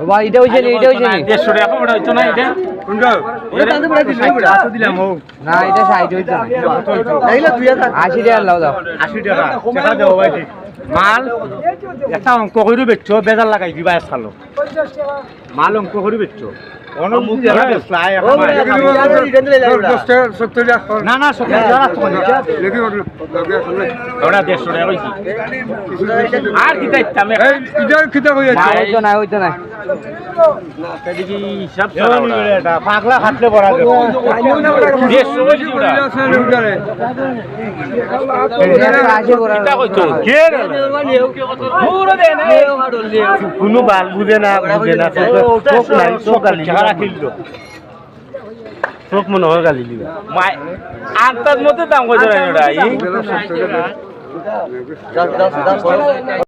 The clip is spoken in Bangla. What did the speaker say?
বাবা এটা হইছে এটা হইছে না দেড়শো টাকা ওটা হইতো না এটা? দিলাম ও। না এটা সাইড হইছে না। আশি টাকা লাও দাও। আশি টাকা। টাকা দেবো ভাই ঠিক। মাল? একটা অঙ্ক করে বেচছো বেজার লাগাই দিবা চালো মাল অঙ্ক করে বেচছো না না আর কি পাগলা কিতা কোনো বাল বুঝে না বুঝে না চোখ নাই চোখ চেহারা চোখ মনে হয় গালি দিবে আন্তাজ মতো দাম না এটা